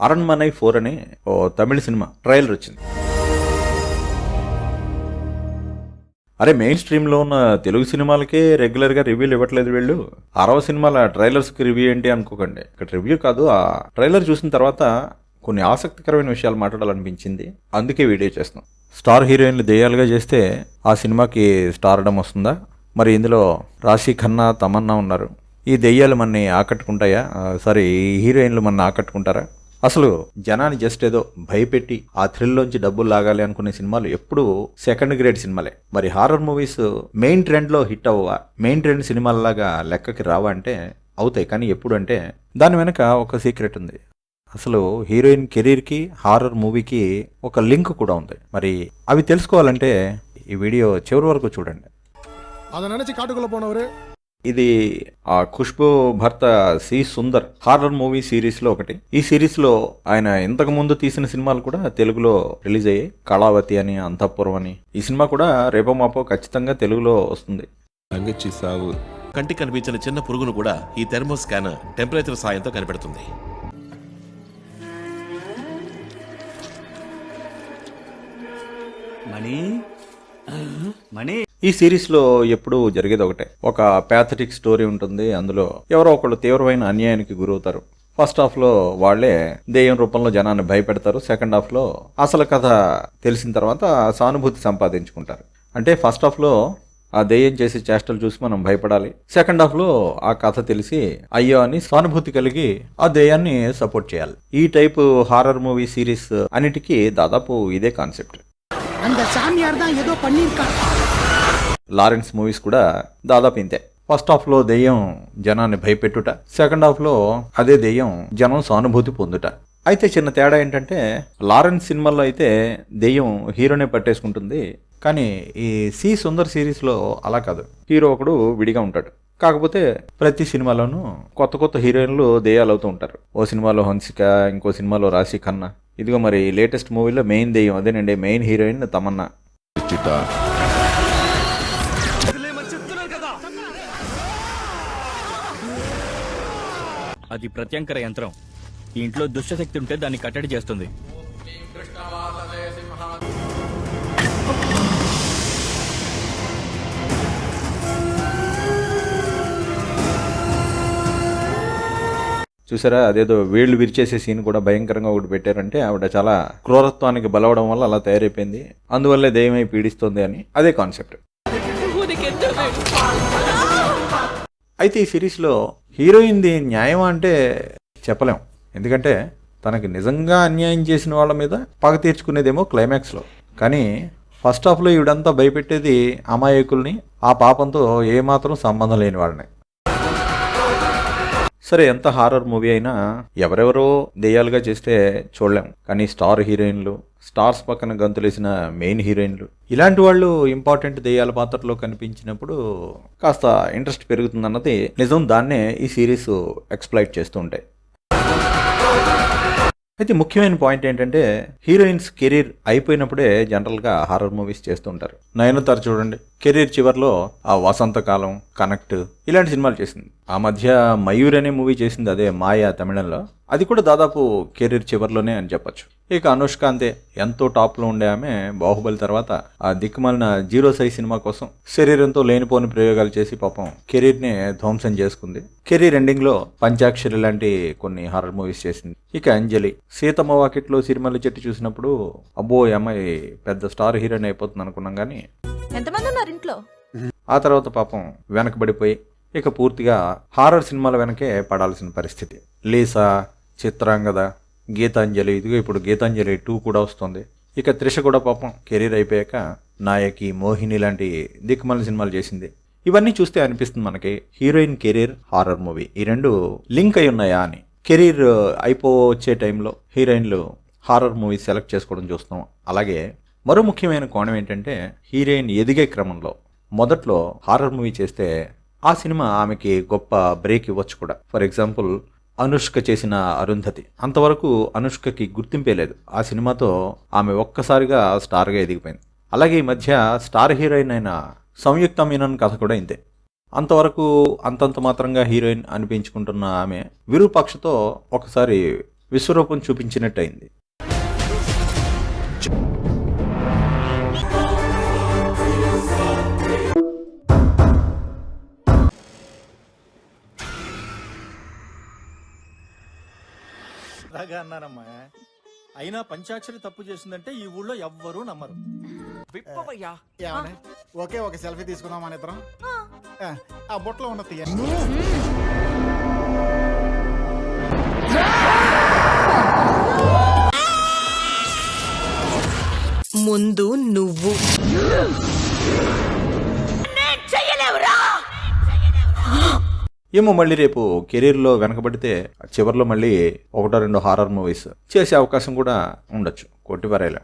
Aranmanai four అని ఓ తమిళ cinema trailer వచ్చింది. అరే మెయిన్ స్ట్రీమ్లో ఉన్న తెలుగు సినిమాలకే రెగ్యులర్గా రివ్యూలు ఇవ్వట్లేదు వీళ్ళు. అరవ సినిమాల ట్రైలర్స్కి రివ్యూ ఏంటి అనుకోకండి. ఇక్కడ రివ్యూ కాదు ఆ ట్రైలర్ చూసిన తర్వాత కొన్ని ఆసక్తికరమైన విషయాలు మాట్లాడాలనిపించింది. అందుకే వీడియో చేస్తున్నాం. స్టార్ హీరోయిన్లు దెయ్యాలుగా చేస్తే ఆ సినిమాకి స్టార్డం వస్తుందా? మరి ఇందులో రాశి ఖన్నా తమన్నా ఉన్నారు. ఈ దెయ్యాలు మనని ఆకట్టుకుంటాయా? సారీ ఈ హీరోయిన్లు మన ఆకట్టుకుంటారా? అసలు జనాన్ని జస్ట్ ఏదో భయపెట్టి ఆ థ్రిల్లోంచి డబ్బులు లాగాలి అనుకునే సినిమాలు ఎప్పుడు సెకండ్ గ్రేడ్ సినిమాలే. మరి హారర్ మూవీస్ మెయిన్ ట్రెండ్లో హిట్ అవ్వవా? మెయిన్ ట్రెండ్ సినిమాలలాగా లెక్కకి రావా అంటే అవుతాయి కానీ ఎప్పుడు అంటే దాని వెనక ఒక సీక్రెట్ ఉంది. అసలు హీరోయిన్ కెరీర్కి హారర్ మూవీకి ఒక లింక్ కూడా ఉంది. మరి అవి తెలుసుకోవాలంటే ఈ వీడియో చివరి వరకు చూడండి. ఇది ఆ ఖుష్బు భర్త సి సుందర్ హారర్ మూవీ సిరీస్లో ఒకటి. ఈ సిరీస్లో ఆయన ఇంతకు ముందు తీసిన సినిమాలు కూడా తెలుగులో రిలీజ్ అయ్యాయి. కళావతి అని అంతఃపురం అని. ఈ సినిమా కూడా రేపో మాపో ఖచ్చితంగా తెలుగులో వస్తుంది. సాగు కంటికి కనిపించిన చిన్న పురుగును కూడా ఈ థెర్మో స్కానర్ టెంపరేచర్ సాయంతో కనిపెడుతుంది. మణి? మణి? ఈ సిరీస్లో ఎప్పుడు జరిగేది ఒకటే. ఒక ప్యాథటిక్ స్టోరీ ఉంటుంది అందులో ఎవరో ఒకళ్ళు తీవ్రమైన అన్యాయానికి గురవుతారు. ఫస్ట్ హాఫ్లో వాళ్ళే వాళ్ళే దెయ్యం రూపంలో జనాన్ని భయపెడతారు. సెకండ్ హాఫ్లో అసలు కథ తెలిసిన తర్వాత సానుభూతి సంపాదించుకుంటారు. అంటే ఫస్ట్ హాఫ్లో ఆ దెయ్యం చేసే చేష్టలు చూసి మనం భయపడాలి. సెకండ్ హాఫ్లో ఆ కథ తెలిసి అయ్యో అని సానుభూతి కలిగి ఆ దెయ్యాన్ని సపోర్ట్ చేయాలి. ఈ టైపు హారర్ మూవీ సిరీస్ అన్నిటికీ దాదాపు ఇదే కాన్సెప్ట్ లారెన్స్ మూవీస్ కూడా దాదాపు ఇంతే. ఫస్ట్ హాఫ్లో దెయ్యం జనాన్ని భయపెట్టుట సెకండ్ హాఫ్లో అదే దెయ్యం జనం సానుభూతి పొందుట. అయితే చిన్న తేడా ఏంటంటే లారెన్స్ సినిమాల్లో అయితే దెయ్యం హీరోనే పట్టేసుకుంటుంది కానీ ఈ సి సుందర్ సిరీస్లో అలా కాదు. హీరో ఒకడు విడిగా ఉంటాడు. కాకపోతే ప్రతి సినిమాలోనూ కొత్త కొత్త హీరోయిన్లు దెయ్యాలు అవుతూ ఉంటారు. ఓ సినిమాలో హన్సిక ఇంకో సినిమాలో రాశి ఖన్నా. ఇదిగో మరి లేటెస్ట్ మూవీలో మెయిన్ దెయ్యం అదేనండి మెయిన్ హీరోయిన్ తమన్నా. అది ప్రత్యంకర యంత్రం. ఈ ఇంట్లో దుష్టశక్తి ఉంటే దాన్ని కట్టడి చేస్తుంది. చూసారా? అదేదో వేళ్ళు విరిచేసే సీన్ కూడా భయంకరంగా ఒకటి పెట్టారంటే ఆవిడ చాలా క్రూరత్వానికి బలవడం వల్ల అలా తయారైపోయింది. అందువల్లే దెయ్యమై పీడిస్తుంది అని అదే కాన్సెప్ట్. అయితే ఈ సిరీస్లో హీరోయిన్ది న్యాయం అంటే చెప్పలేం. ఎందుకంటే తనకి నిజంగా అన్యాయం చేసిన వాళ్ళ మీద పగ తీర్చుకునేదేమో క్లైమాక్స్లో. కానీ ఫస్ట్ హాఫ్లో ఈవిడంతా భయపెట్టేది అమాయకుల్ని ఆ పాపంతో ఏమాత్రం సంబంధం లేని వాళ్ళని. సరే ఎంత హారర్ మూవీ అయినా ఎవరెవరో దెయ్యాలుగా చేస్తే చూడలేం. కానీ స్టార్ హీరోయిన్లు స్టార్స్ పక్కన గంతులేసిన మెయిన్ హీరోయిన్లు ఇలాంటి వాళ్ళు ఇంపార్టెంట్ దెయ్యాల పాత్రలో కనిపించినప్పుడు కాస్త ఇంట్రెస్ట్ పెరుగుతుందన్నది నిజం. దాన్నే ఈ సిరీస్ ఎక్స్ప్లైట్ చేస్తూ ఉంటాయి. అయితే ముఖ్యమైన పాయింట్ ఏంటంటే హీరోయిన్స్ కెరీర్ అయిపోయినప్పుడే జనరల్గా హారర్ మూవీస్ చేస్తుంటారు నయనతార చూడండి. కెరీర్ చివర్లో ఆ వసంతకాలం కనెక్ట్ ఇలాంటి సినిమాలు చేసింది. ఆ మధ్య మయూర్ అనే మూవీ చేసింది అదే మాయా తమిళంలో. అది కూడా దాదాపు కెరీర్ చివర్లోనే అని చెప్పొచ్చు. ఇక అనుష్క అంతే. ఎంతో టాప్లో ఉండే ఆమె బాహుబలి తర్వాత ఆ దిక్కుమాలిన జీరో సైజ్ సినిమా కోసం శరీరంతో లేనిపోని ప్రయోగాలు చేసి పాపం కెరీర్ని ధ్వంసం చేసుకుంది. కెరీర్ ఎండింగ్లో పంచాక్షరి లాంటి కొన్ని హారర్ మూవీస్ చేసింది. ఇక అంజలి. సీతమ్మ వాకిట్లో సిరిమల్లి చెట్టు చూసినప్పుడు అబ్బో అమ్మాయి పెద్ద స్టార్ హీరోయిన్ అయిపోతుంది అనుకున్నాం కానీ ఎంతమంది ఉన్నారు ఇంట్లో? ఆ తర్వాత పాపం వెనకబడిపోయి ఇక పూర్తిగా హారర్ సినిమాల వెనకే పడాల్సిన పరిస్థితి. లీసా చిత్రాంగద గీతాంజలి ఇదిగో ఇప్పుడు గీతాంజలి టూ కూడా వస్తుంది. ఇక త్రిష కూడా పాపం కెరీర్ అయిపోయాక నాయకి మోహిని లాంటి దిక్కుమల సినిమాలు చేసింది. ఇవన్నీ చూస్తే అనిపిస్తుంది మనకి హీరోయిన్ కెరీర్ హారర్ మూవీ. ఈ రెండు లింక్ అయి ఉన్నాయా అని. కెరీర్ అయిపోవచ్చే టైంలో హీరోయిన్లు హారర్ మూవీ సెలెక్ట్ చేసుకోవడం చూస్తాం అలాగే మరో ముఖ్యమైన కోణం ఏంటంటే హీరోయిన్ ఎదిగే క్రమంలో మొదట్లో హారర్ మూవీ చేస్తే ఆ సినిమా ఆమెకి గొప్ప బ్రేక్ ఇవ్వచ్చు కూడా. ఫర్ ఎగ్జాంపుల్ అనుష్క చేసిన అరుంధతి. అంతవరకు అనుష్కకి గుర్తింపే లేదు. ఆ సినిమాతో ఆమె ఒక్కసారిగా స్టార్గా ఎదిగిపోయింది. అలాగే ఈ మధ్య స్టార్ హీరోయిన్ అయిన సంయుక్త మీనన్ కథ కూడా ఇంతే. అంతవరకు అంతంత మాత్రంగా హీరోయిన్ అనిపించుకుంటున్న ఆమె విరూపాక్షతో ఒకసారి విశ్వరూపం చూపించినట్టయింది. అలాగా అన్నారమ్మా. అయినా పంచాక్షరి తప్పు చేసిందంటే ఈ ఊళ్ళో ఎవ్వరూ నమ్మరు. ఏమండి? ఒకే ఒక సెల్ఫీ తీసుకుందాం మన ఇద్దరం. ఆ, ఆ బొట్లో ఉన్న తీయండి. ముందు నువ్వు. ఏమో మళ్ళీ రేపు కెరీర్లో వెనకబడితే చివరిలో మళ్ళీ ఒకటో రెండు హారర్ మూవీస్ చేసే అవకాశం కూడా ఉండొచ్చు కొట్టిపారేలా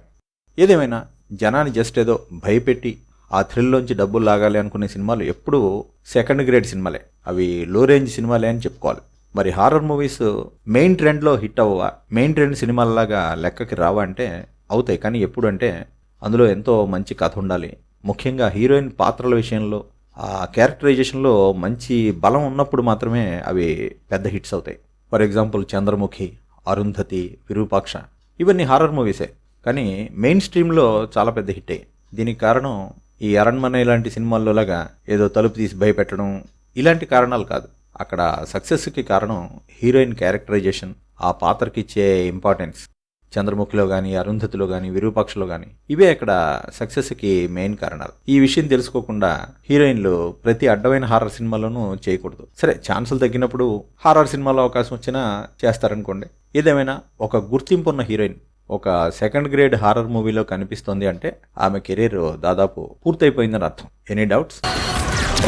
ఏదేమైనా జనాన్ని జస్ట్ ఏదో భయపెట్టి ఆ థ్రిల్లోంచి డబ్బులు లాగాలి అనుకునే సినిమాలు ఎప్పుడూ సెకండ్ గ్రేడ్ సినిమాలే. అవి లో రేంజ్ సినిమాలే అని చెప్పుకోవాలి. మరి హారర్ మూవీస్ మెయిన్ ట్రెండ్లో హిట్ అవ్వవా? మెయిన్ ట్రెండ్ సినిమాలలాగా లెక్కకి రావా అంటే అవుతాయి. కానీ ఎప్పుడంటే అందులో ఎంతో మంచి కథ ఉండాలి. ముఖ్యంగా హీరోయిన్ పాత్రల విషయంలో ఆ క్యారెక్టరైజేషన్లో మంచి బలం ఉన్నప్పుడు మాత్రమే అవి పెద్ద హిట్స్ అవుతాయి. ఫర్ ఎగ్జాంపుల్ చంద్రముఖి అరుంధతి విరూపాక్ష ఇవన్నీ హారర్ మూవీసే. కానీ మెయిన్ స్ట్రీమ్లో చాలా పెద్ద హిట్ అయ్యాయి. దీనికి కారణం ఈ అరణ్మనే లాంటి సినిమాల్లో లాగా ఏదో తలుపు తీసి భయపెట్టడం ఇలాంటి కారణాలు కాదు. అక్కడ సక్సెస్కి కారణం హీరోయిన్ క్యారెక్టరైజేషన్ ఆ పాత్రకి ఇచ్చే ఇంపార్టెన్స్. చంద్రముఖిలో కానీ అరుంధతిలో కానీ విరూపాక్షలో కానీ ఇవే అక్కడ సక్సెస్కి మెయిన్ కారణాలు. ఈ విషయం తెలుసుకోకుండా హీరోయిన్లు ప్రతి అడ్డమైన హారర్ సినిమాలోనూ చేయకూడదు. సరే ఛాన్సులు తగ్గినప్పుడు హారర్ సినిమాలో అవకాశం వచ్చినా చేస్తారనుకోండి. ఏదేమైనా ఒక గుర్తింపు ఉన్న హీరోయిన్ ఒక సెకండ్ గ్రేడ్ హారర్ మూవీలో కనిపిస్తోంది అంటే ఆమె కెరీర్ దాదాపు పూర్తయిపోయిందని అర్థం. ఎనీ డౌట్స్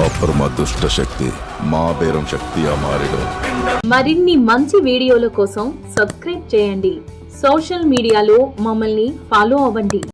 అపరమ దుష్ట శక్తి మా బేరం శక్తి అమారిడు మరిన్ని మంచి వీడియోల కోసం సబ్స్క్రైబ్ చేయండి. సోషల్ మీడియాలో మమ్మల్ని ఫాలో అవ్వండి.